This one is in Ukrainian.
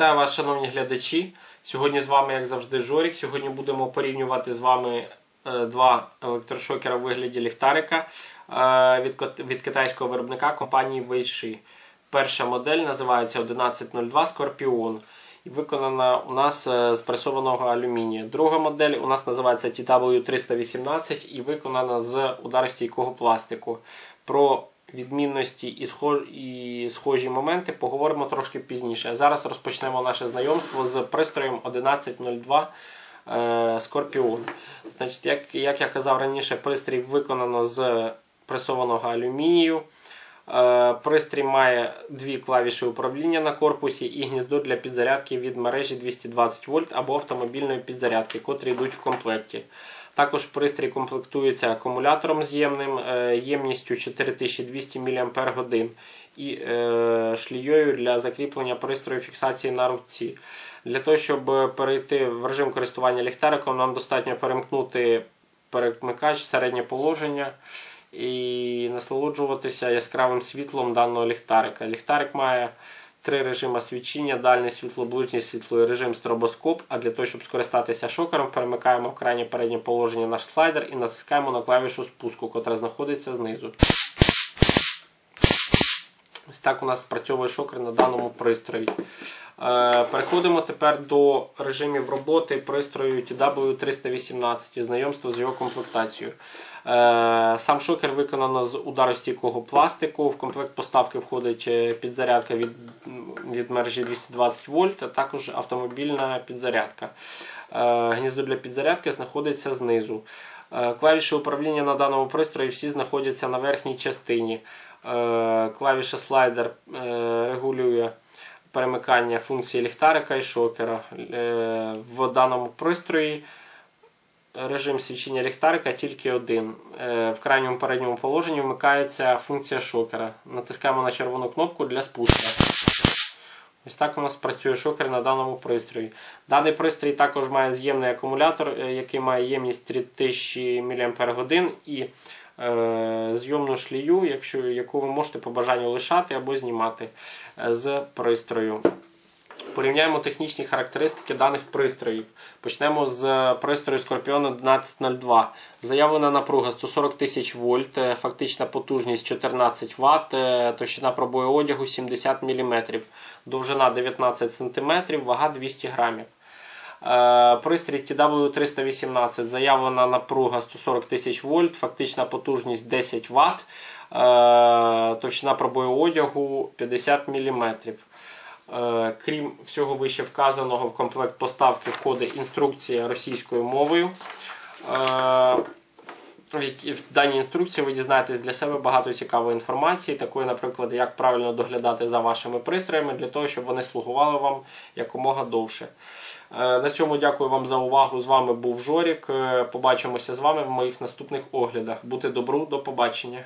Вітаю вас, шановні глядачі. Сьогодні з вами, як завжди, Жорік. Сьогодні будемо порівнювати з вами е, два електрошокера в вигляді ліхтарика е, від, китайського виробника компанії Weishi. Перша модель називається 1102 Scorpion і виконана у нас е, з пресованого алюмінія. Друга модель у нас називається TW318 і виконана з ударостійкого пластику. Про відмінності і, схож... і схожі моменти поговоримо трошки пізніше. Зараз розпочнемо наше знайомство з пристроєм 1102 Скорпіон. Значить, як, як я казав раніше, пристрій виконано з пресованого алюмінію. Е, Пристрій має дві клавіші управління на корпусі і гніздо для підзарядки від мережі 220 вольт або автомобільної підзарядки, котрі йдуть в комплекті. Також пристрій комплектується акумулятором з'ємним е, ємністю 4200 мАч і е, шлією для закріплення пристрою фіксації на руці. Для того, щоб перейти в режим користування ліхтариком, нам достатньо перемкнути перемикач в середнє положення і насолоджуватися яскравим світлом даного ліхтарика. Ліхтарик має три режими свічення: дальне світло, ближнє світло і режим стробоскоп. А для того, щоб скористатися шокером, перемикаємо в крайнє переднє положення наш слайдер і натискаємо на клавішу спуску, котра знаходиться знизу. Ось так у нас спрацьовує шокер на даному пристрої. Е, Переходимо тепер до режимів роботи пристрою TW318 і знайомства з його комплектацією. Е, Сам шокер виконано з ударостійкого пластику. В комплект поставки входить е, підзарядка від, від мережі 220 вольт, а також автомобільна підзарядка. Гніздо для підзарядки знаходиться знизу. Е, Клавіші управління на даному пристрої всі знаходяться на верхній частині. Е, Клавіша слайдер е, регулює перемикання функції ліхтарика і шокера. В даному пристрої режим свічення ліхтарика тільки один. В крайньому передньому положенні вмикається функція шокера. Натискаємо на червону кнопку для спуску. Ось так у нас працює шокер на даному пристрої. Даний пристрій також має з'ємний акумулятор, е, який має ємність 3000 мАч і е, зйомну шлію, яку ви можете по бажанню лишати або знімати е, з пристрою. Порівняємо технічні характеристики даних пристроїв. Почнемо з пристрою Scorpion 1102. Заявлена напруга 140 тисяч вольт, е, фактична потужність 14 Вт, е, товщина пробою одягу 70 мм, довжина 19 см, вага 200 грамів. Е, Пристрій TW318 заявлена напруга 140 тисяч вольт, фактична потужність 10 Вт, е, товщина пробою одягу 50 мм. Е, Крім всього вище вказаного, в комплект поставки входить інструкція російською мовою. Е, в даній інструкції ви дізнаєтесь для себе багато цікавої інформації, такої, наприклад, як правильно доглядати за вашими пристроями, для того, щоб вони слугували вам якомога довше. Е, На цьому дякую вам за увагу. З вами був Жорік. Побачимося з вами в моїх наступних оглядах. Бути добру, до побачення.